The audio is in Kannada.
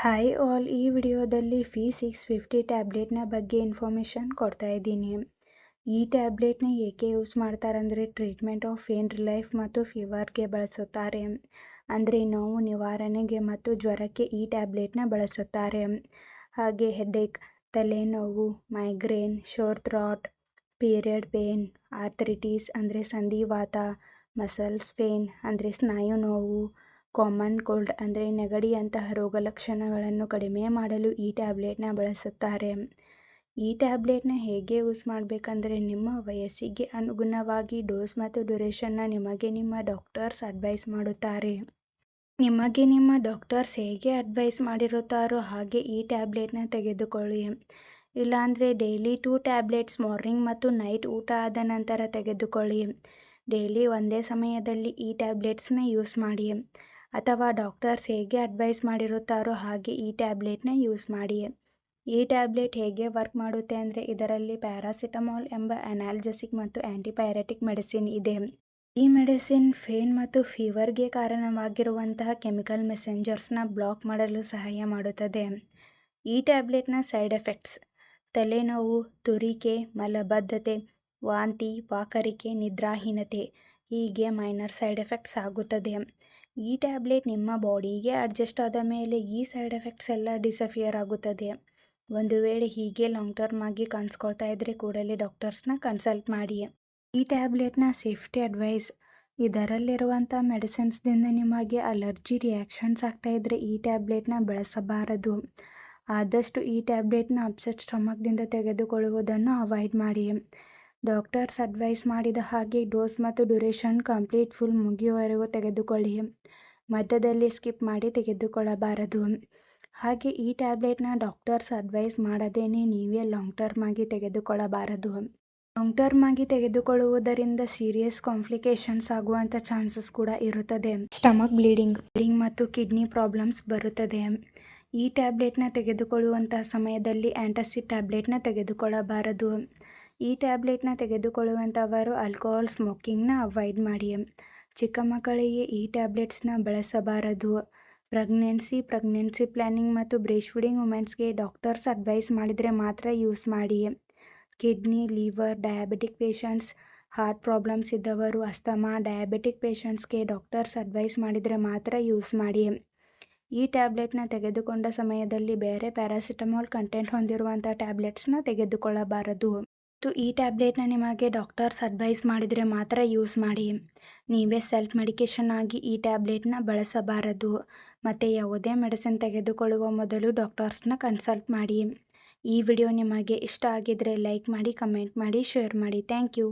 ಹಾಯ್ ಆಲ್ ಈ ವಿಡಿಯೋದಲ್ಲಿ ಫಿ ಸಿಕ್ಸ್ ಫಿಫ್ಟಿ ಟ್ಯಾಬ್ಲೆಟ್ನ ಬಗ್ಗೆ ಇನ್ಫಾರ್ಮೇಷನ್ ಕೊಡ್ತಾ ಇದ್ದೀನಿ. ಈ ಟ್ಯಾಬ್ಲೆಟ್ನ ಏಕೆ ಯೂಸ್ ಮಾಡ್ತಾರಂದರೆ ಟ್ರೀಟ್ಮೆಂಟ್ ಆಫ್ ಪೇನ್ ರಿಲೈಫ್ ಮತ್ತು ಫೀವರ್ಗೆ ಬಳಸುತ್ತಾರೆ. ಅಂದರೆ ನೋವು, ನಿವಾರಣೆಗೆ ಮತ್ತು ಜ್ವರಕ್ಕೆ ಈ ಟ್ಯಾಬ್ಲೆಟ್ನ ಬಳಸುತ್ತಾರೆ. ಹಾಗೆ ಹೆಡ್ಡೇಕ್ ತಲೆನೋವು migraine sore throat period pain arthritis ಅಂದರೆ ಸಂಧಿವಾತ ಮಸಲ್ಸ್ ಪೇನ್ ಅಂದರೆ ಸ್ನಾಯು ನೋವು ಕಾಮನ್ ಕೋಲ್ಡ್ ಅಂದರೆ ನೆಗಡಿಯಂತಹ ರೋಗಲಕ್ಷಣಗಳನ್ನು ಕಡಿಮೆ ಮಾಡಲು ಈ ಟ್ಯಾಬ್ಲೆಟ್ನ ಬಳಸುತ್ತಾರೆ. ಈ ಟ್ಯಾಬ್ಲೆಟ್ನ ಹೇಗೆ ಯೂಸ್ ಮಾಡಬೇಕಂದ್ರೆ ನಿಮ್ಮ ವಯಸ್ಸಿಗೆ ಅನುಗುಣವಾಗಿ ಡೋಸ್ ಮತ್ತು ಡ್ಯೂರೇಷನ್ನ ನಿಮಗೆ ನಿಮ್ಮ ಡಾಕ್ಟರ್ಸ್ ಅಡ್ವೈಸ್ ಮಾಡುತ್ತಾರೆ. ನಿಮಗೆ ನಿಮ್ಮ ಡಾಕ್ಟರ್ಸ್ ಹೇಗೆ ಅಡ್ವೈಸ್ ಮಾಡಿರುತ್ತಾರೋ ಹಾಗೆ ಈ ಟ್ಯಾಬ್ಲೆಟ್ನ ತೆಗೆದುಕೊಳ್ಳಿ. ಇಲ್ಲಾಂದರೆ ಡೈಲಿ ಟೂ ಟ್ಯಾಬ್ಲೆಟ್ಸ್ ಮಾರ್ನಿಂಗ್ ಮತ್ತು ನೈಟ್ ಊಟ ಆದ ನಂತರ ತೆಗೆದುಕೊಳ್ಳಿ. ಡೈಲಿ ಒಂದೇ ಸಮಯದಲ್ಲಿ ಈ ಟ್ಯಾಬ್ಲೆಟ್ಸ್ನ ಯೂಸ್ ಮಾಡಿ. ಅಥವಾ ಡಾಕ್ಟರ್ಸ್ ಹೇಗೆ ಅಡ್ವೈಸ್ ಮಾಡಿರುತ್ತಾರೋ ಹಾಗೆ ಈ ಟ್ಯಾಬ್ಲೆಟ್ನ ಯೂಸ್ ಮಾಡಿ ಈ ಟ್ಯಾಬ್ಲೆಟ್ ಹೇಗೆ ವರ್ಕ್ ಮಾಡುತ್ತೆ ಅಂದರೆ ಇದರಲ್ಲಿ ಪ್ಯಾರಾಸಿಟಮಾಲ್ ಎಂಬ ಅನಾಲ್ಜೆಸಿಕ್ ಮತ್ತು ಆ್ಯಂಟಿಪೈರೆಟಿಕ್ ಮೆಡಿಸಿನ್ ಇದೆ. ಈ ಮೆಡಿಸಿನ್ ಫೇನ್ ಮತ್ತು ಫೀವರ್ಗೆ ಕಾರಣವಾಗಿರುವಂತಹ ಕೆಮಿಕಲ್ ಮೆಸೆಂಜರ್ಸ್ನ ಬ್ಲಾಕ್ ಮಾಡಲು ಸಹಾಯ ಮಾಡುತ್ತದೆ. ಈ ಟ್ಯಾಬ್ಲೆಟ್ನ ಸೈಡ್ ಎಫೆಕ್ಟ್ಸ್ ತಲೆನೋವು, ತುರಿಕೆ, ಮಲಬದ್ಧತೆ, ವಾಂತಿ, ವಾಕರಿಕೆ, ನಿದ್ರಾಹೀನತೆ ಹೀಗೆ ಮೈನರ್ ಸೈಡ್ ಎಫೆಕ್ಟ್ಸ್ ಆಗುತ್ತದೆ. ಈ ಟ್ಯಾಬ್ಲೆಟ್ ನಿಮ್ಮ ಬಾಡಿಗೆ ಅಡ್ಜಸ್ಟ್ ಆದ ಮೇಲೆ ಈ ಸೈಡ್ ಎಫೆಕ್ಟ್ಸ್ ಎಲ್ಲ ಡಿಸಫಿಯರ್ ಆಗುತ್ತದೆ. ಒಂದು ವೇಳೆ ಹೀಗೆ ಲಾಂಗ್ ಟರ್ಮ್ ಆಗಿ ಕಾಣಿಸ್ಕೊಳ್ತಾ ಇದ್ದರೆ ಕೂಡಲೇ ಡಾಕ್ಟರ್ಸ್ನ ಕನ್ಸಲ್ಟ್ ಮಾಡಿ. ಈ ಟ್ಯಾಬ್ಲೆಟ್ನ ಸೇಫ್ಟಿ ಅಡ್ವೈಸ್. ಇದರಲ್ಲಿರುವಂಥ ಮೆಡಿಸಿನ್ಸ್ದಿಂದ ನಿಮಗೆ ಅಲರ್ಜಿ ರಿಯಾಕ್ಷನ್ಸ್ ಆಗ್ತಾ ಇದ್ದರೆ ಈ ಟ್ಯಾಬ್ಲೆಟ್ನ ಬಳಸಬಾರದು. ಆದಷ್ಟು ಈ ಟ್ಯಾಬ್ಲೆಟ್ನ ಅಪ್ಸೆಟ್ ಸ್ಟಮಕ್ದಿಂದ ತೆಗೆದುಕೊಳ್ಳುವುದನ್ನು ಅವಾಯ್ಡ್ ಮಾಡಿ. ಡಾಕ್ಟರ್ಸ್ ಅಡ್ವೈಸ್ ಮಾಡಿದ ಹಾಗೆ ಡೋಸ್ ಮತ್ತು ಡ್ಯುರೇಷನ್ ಕಂಪ್ಲೀಟ್ ಫುಲ್ ಮುಗಿಯುವವರೆಗೂ ತೆಗೆದುಕೊಳ್ಳಿ. ಮಧ್ಯದಲ್ಲಿ ಸ್ಕಿಪ್ ಮಾಡಿ ತೆಗೆದುಕೊಳ್ಳಬಾರದು. ಹಾಗೆ ಈ ಟ್ಯಾಬ್ಲೆಟ್ನ ಡಾಕ್ಟರ್ಸ್ ಅಡ್ವೈಸ್ ಮಾಡದೇನೆ ನೀವೇ ಲಾಂಗ್ ಟರ್ಮ್ ಆಗಿ ತೆಗೆದುಕೊಳ್ಳಬಾರದು. ಲಾಂಗ್ ಟರ್ಮ್ ಆಗಿ ತೆಗೆದುಕೊಳ್ಳುವುದರಿಂದ ಸೀರಿಯಸ್ ಕಾಂಪ್ಲಿಕೇಶನ್ಸ್ ಆಗುವಂಥ ಚಾನ್ಸಸ್ ಕೂಡ ಇರುತ್ತದೆ. ಸ್ಟಮಕ್ ಬ್ಲೀಡಿಂಗ್ ಬ್ಲೀಡಿಂಗ್ ಮತ್ತು ಕಿಡ್ನಿ ಪ್ರಾಬ್ಲಮ್ಸ್ ಬರುತ್ತದೆ. ಈ ಟ್ಯಾಬ್ಲೆಟ್ನ ತೆಗೆದುಕೊಳ್ಳುವಂತಹ ಸಮಯದಲ್ಲಿ ಆ್ಯಂಟಾಸಿಡ್ ಟ್ಯಾಬ್ಲೆಟ್ನ ತೆಗೆದುಕೊಳ್ಳಬಾರದು. ಈ ಟ್ಯಾಬ್ಲೆಟ್ನ ತೆಗೆದುಕೊಳ್ಳುವಂಥವರು ಆಲ್ಕೋಹಾಲ್ ಸ್ಮೋಕಿಂಗ್ನ ಅವಾಯ್ಡ್ ಮಾಡಿ. ಚಿಕ್ಕ ಮಕ್ಕಳಿಗೆ ಈ ಟ್ಯಾಬ್ಲೆಟ್ಸ್ನ ಬಳಸಬಾರದು. ಪ್ರೆಗ್ನೆನ್ಸಿ ಪ್ರೆಗ್ನೆನ್ಸಿ ಪ್ಲ್ಯಾನಿಂಗ್ ಮತ್ತು ಬ್ರೇಸ್ಟ್ ಫೀಡಿಂಗ್ ವುಮೆನ್ಸ್ಗೆ ಡಾಕ್ಟರ್ಸ್ ಅಡ್ವೈಸ್ ಮಾಡಿದರೆ ಮಾತ್ರ ಯೂಸ್ ಮಾಡಿ. Kidney, liver, diabetic patients, heart problems ಇದ್ದವರು, ಅಸ್ತಮಾ, ಡಯಾಬಿಟಿಕ್ ಪೇಷಂಟ್ಸ್ಗೆ ಡಾಕ್ಟರ್ಸ್ ಅಡ್ವೈಸ್ ಮಾಡಿದರೆ ಮಾತ್ರ ಯೂಸ್ ಮಾಡಿ. ಈ ಟ್ಯಾಬ್ಲೆಟ್ನ ತೆಗೆದುಕೊಂಡ ಸಮಯದಲ್ಲಿ ಬೇರೆ ಪ್ಯಾರಾಸಿಟಮಾಲ್ ಕಂಟೆಂಟ್ ಹೊಂದಿರುವಂಥ ಟ್ಯಾಬ್ಲೆಟ್ಸ್ನ ತೆಗೆದುಕೊಳ್ಳಬಾರದು. ಮತ್ತು ಈ ಟ್ಯಾಬ್ಲೆಟ್ನ ನಿಮಗೆ ಡಾಕ್ಟರ್ಸ್ ಅಡ್ವೈಸ್ ಮಾಡಿದರೆ ಮಾತ್ರ ಯೂಸ್ ಮಾಡಿ. ನೀವೇ ಸೆಲ್ಫ್ ಮೆಡಿಕೇಷನ್ ಆಗಿ ಈ ಟ್ಯಾಬ್ಲೆಟ್ನ ಬಳಸಬಾರದು. ಮತ್ತು ಯಾವುದೇ ಮೆಡಿಸಿನ್ ತೆಗೆದುಕೊಳ್ಳುವ ಮೊದಲು ಡಾಕ್ಟರ್ಸ್ನ ಕನ್ಸಲ್ಟ್ ಮಾಡಿ. ಈ ವಿಡಿಯೋ ನಿಮಗೆ ಇಷ್ಟ ಆಗಿದ್ದರೆ ಲೈಕ್ ಮಾಡಿ, ಕಮೆಂಟ್ ಮಾಡಿ, ಶೇರ್ ಮಾಡಿ. Thank you.